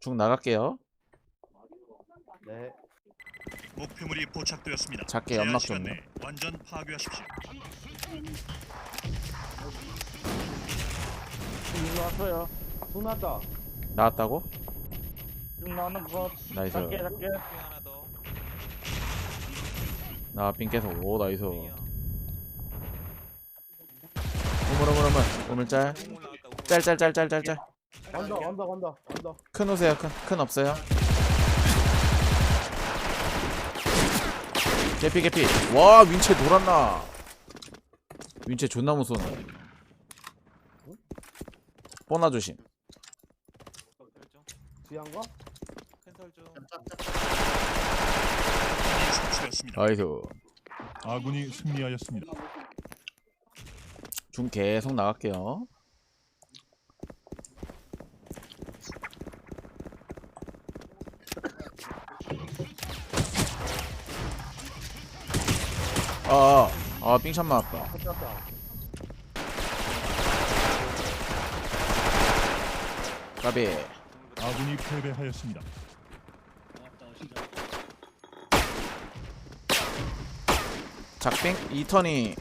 중 나갈게요. 네. 목표물이 포착되었습니다. 작게 제한 연막 시간 좀. 내에 완전 파괴하십시오. 이거 왔어요. 돈 났다. 나왔다고? 돈 나는 거. 나이스. 작게 작게. 하나 더. 나삥 깨서 오 나이스. 우물 우물 우물 우물 짤. 나왔다. 우물. 짤짤짤짤짤짤. 간다 간다 간다 간다. 큰 오세요 큰. 큰 없어요. 개피 개피. 와 윈체 돌았나. 윈체 존나 무서우네. 뽀나 조심. 뒤한 거? 설치되었습니다. 나이스. 아군이 승리하였습니다. 중 계속 나갈게요. 아, 아, 삥샷 맞았다. 까비. 아군이 패배하였습니다. 작빙 2턴이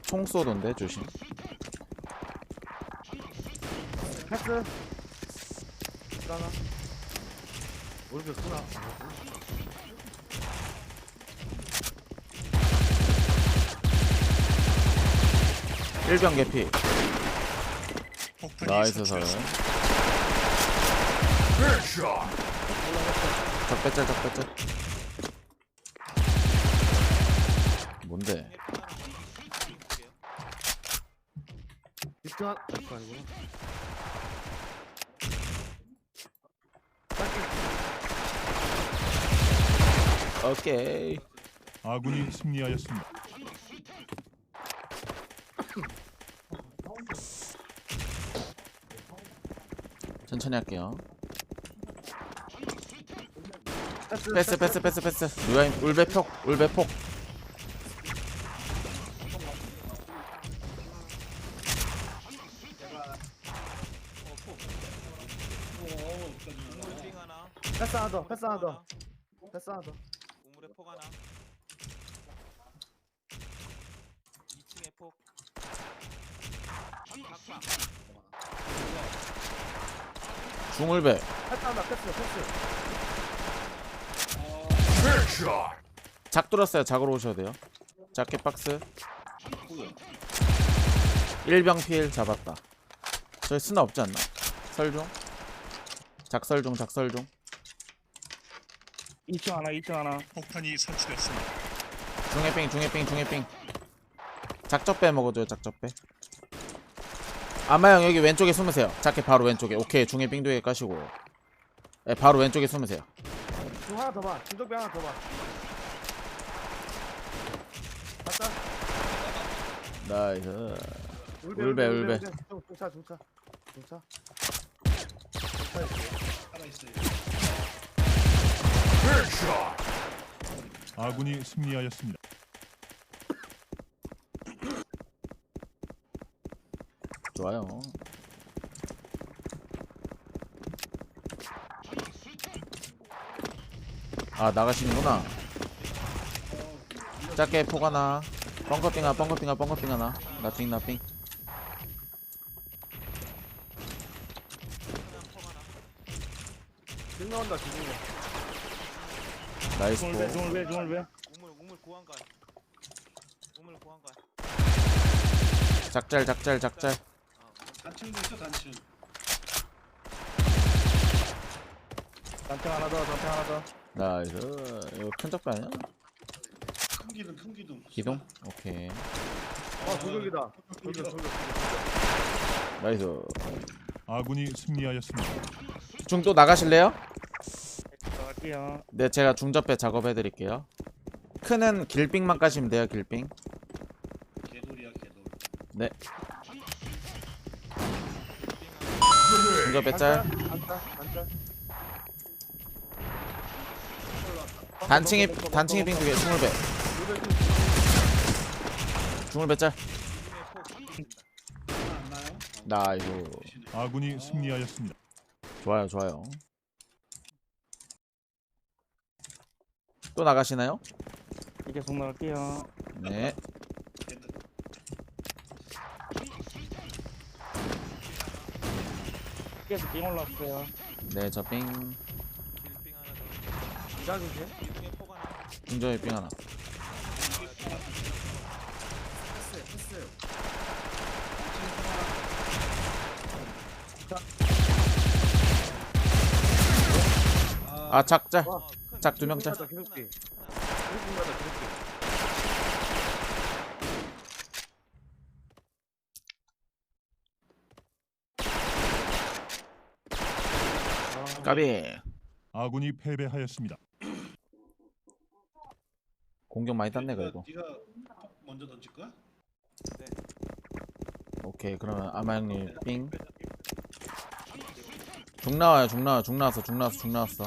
총 쏘던데 조심. 패스. 하나. 우리 쓰나? 일병 개피. 폭탄이 나이스 설. 설치되었습니다. 적배짤 적배짤. 뭔데? 집중 한. 그거 아니구나. 오케이. 아군이 승리하였습니다. 천천히 할게요. 패스 패스 패스 패스. 누가임 울배폭 울배폭. 우물 빙 하나. 패스 하나 더. 패스 하나 더. 패스 하나 더. 우물에 폭 하나. 2층에 폭. 패스. 패스 패스. 작 뚫었어요. 작으로 오셔도 돼요. 작게 박스. 일병 필 잡았다. 저기 스나 없지 않나? 설중. 작설중 작설중. 2층 하나. 2층 하나. 폭탄이 설치되었습니다. 중해빙 중해빙 중해빙. 작적배 먹어줘요. 작적배. 아마형 여기 왼쪽에 숨으세요. 작게 바로 왼쪽에. 오케이 중해빙 두개 까시고. 네, 바로 왼쪽에 숨으세요. 중 하나 더 봐. 중독병 하나 더 봐. 맞다. 나이스. 울배 울배, 울배. 중- 중차 중차. 중차. 아군이 승리하였습니다. 좋아요. 아 나가시는구나. 작게 폭 하나. 뻥커빙 하나, 뻥커빙 하나, 뻥커빙 하나. 나빙 나빙. 중 나온다 중에. 나이스 폭. 중울배 중울배. 우물 우물 고항간. 우물 고항간. 작잘 작잘 작잘. 단층도 있어 단층 단층 하나 더. 단층 하나 더. 나이스. 이거 큰 적배 아니야? 큰 기둥 큰 기둥 기동? 오케이. 어 돌격이다. 돌격 돌격. 나이스. 아군이 승리하였습니다. 중 또 나가실래요? 갈게요. 네, 제가 중접배 작업해 드릴게요. 큰은 길빙만 까시면 돼요, 길빙. 개돌이야 개돌 네. 유저 배짤 단층에 단층에 빙 두개 스물 배 스물 배짤. 나 이거 아군이 승리하였습니다. 좋아요 좋아요. 또 나가시나요? 이제 속 나갈게요. 네. 계속 빙 올랐어요. 네, 저 삥. 더. 기다리세요. 기둥에 폭 하나. 삥 하나. 아, 작자. 어, 큰. 작두 명 짜. 계속 빙. 계속 빙 가자, 계속 빙. 아, 까비. 아군이 패배하였습니다. 공격 많이 땄네 그래도. 네가 먼저 던질 거야? 오케이 그러면 아마 형님 삥. 중 나와요 중 나와 중 나왔어 중 나왔어 중 나왔어.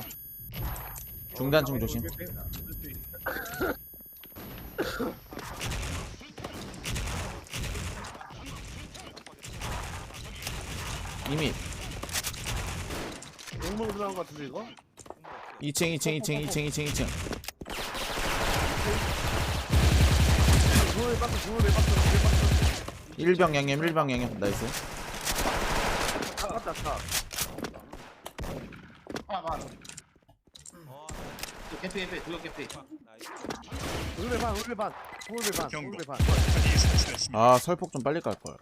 중단층 조심. 이미 용물 들어간 것 같은데 이거? 2층 2층 2층 2층 2층 2층. 중물 박스 중물 박스 중물 박스. 1병 양념 1병 양념 나이스. 차 갔다 차. 어, 개피 개피 개피. 울배 반 울배 반 울배 반 경고. 울배 반. 폭탄이 설치되었습니다. 아 설폭 좀 빨리 깔 걸.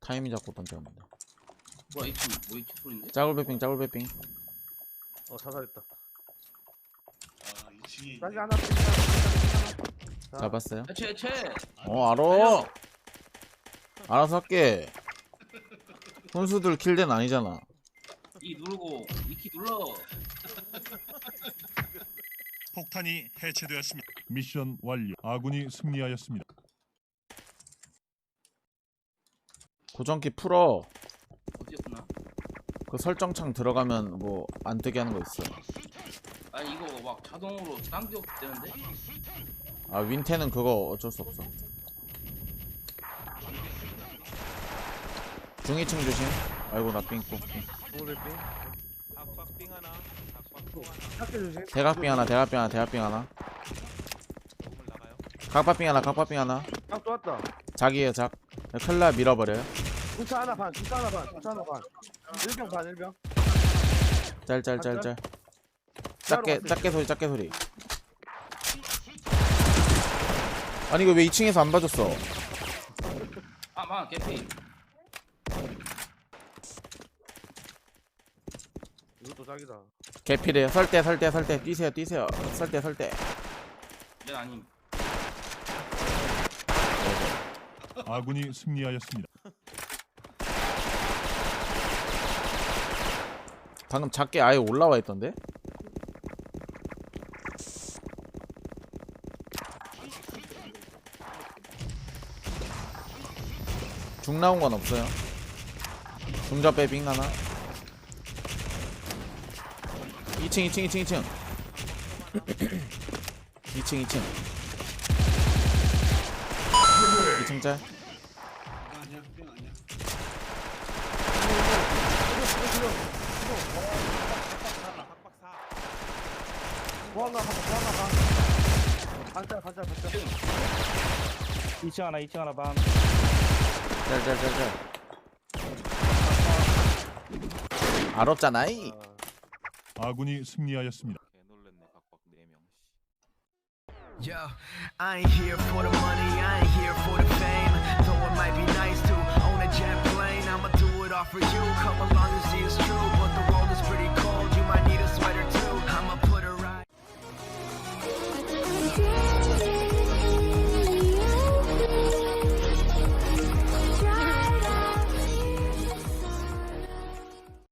타이밍 잡고 던졌는데. 뭐야 이층 뭐이 치 소리인데? 짜글배핑 짜글배핑. 어 자살했다. 아 2층에 자기 하나 빙 하나. 자, 잡았어요? 해체 해체 어 알어. 알아서 할게. 훈수들 킬된 아니잖아. 이 누르고 이키 눌러 폭탄이 해체되었습니다. 미션 완료. 아군이 승리하였습니다. 고정키 풀어. 그 설정창 들어가면 뭐 안 뜨게 하는 거 있어. 아니 이거 막 자동으로 당겨 되는데 아 윈테는 그거 어쩔 수 없어. 중위층 조심. 아이고 나 삥고. 대각빙 하나 대각빙 하나 대각빙 하나. 각박빙 하나 각박빙 하나. 딱또 왔다. 작이에요 작. 클라 밀어버려요. 주차 하나 반 주차 하나 반 주차 하나 반. 일병 반 일병. 짤짤짤짤. 작게 작게 소리 작게 소리. 아니 이거 왜 2층에서 안 봐줬어? 아만 개피 이것도 자기다. 개필이에요. 설대 설대 설대 뛰세요 뛰세요. 설대 설대. 내 아님 아군이 승리하였습니다. 방금 작게 아예 올라와 있던데? 중 나온 건 없어요. 중자 빼빙 하나. 2층 2층 2층 2층. 2층 2층. 2층 짤. 각박 사. 보안가 반 보안가 반. 반짝 반짝 반짝. 2층 하나 2층 하나 반. 짤짤짤짤. 알았잖아이. 아군이 승리하였습니다. 개 놀랬네. 각박 4명. Yo, I ain't here for the money, I ain't here for the fame. Though it might be nice to own a jet plane, I'ma do it all for you. Come along and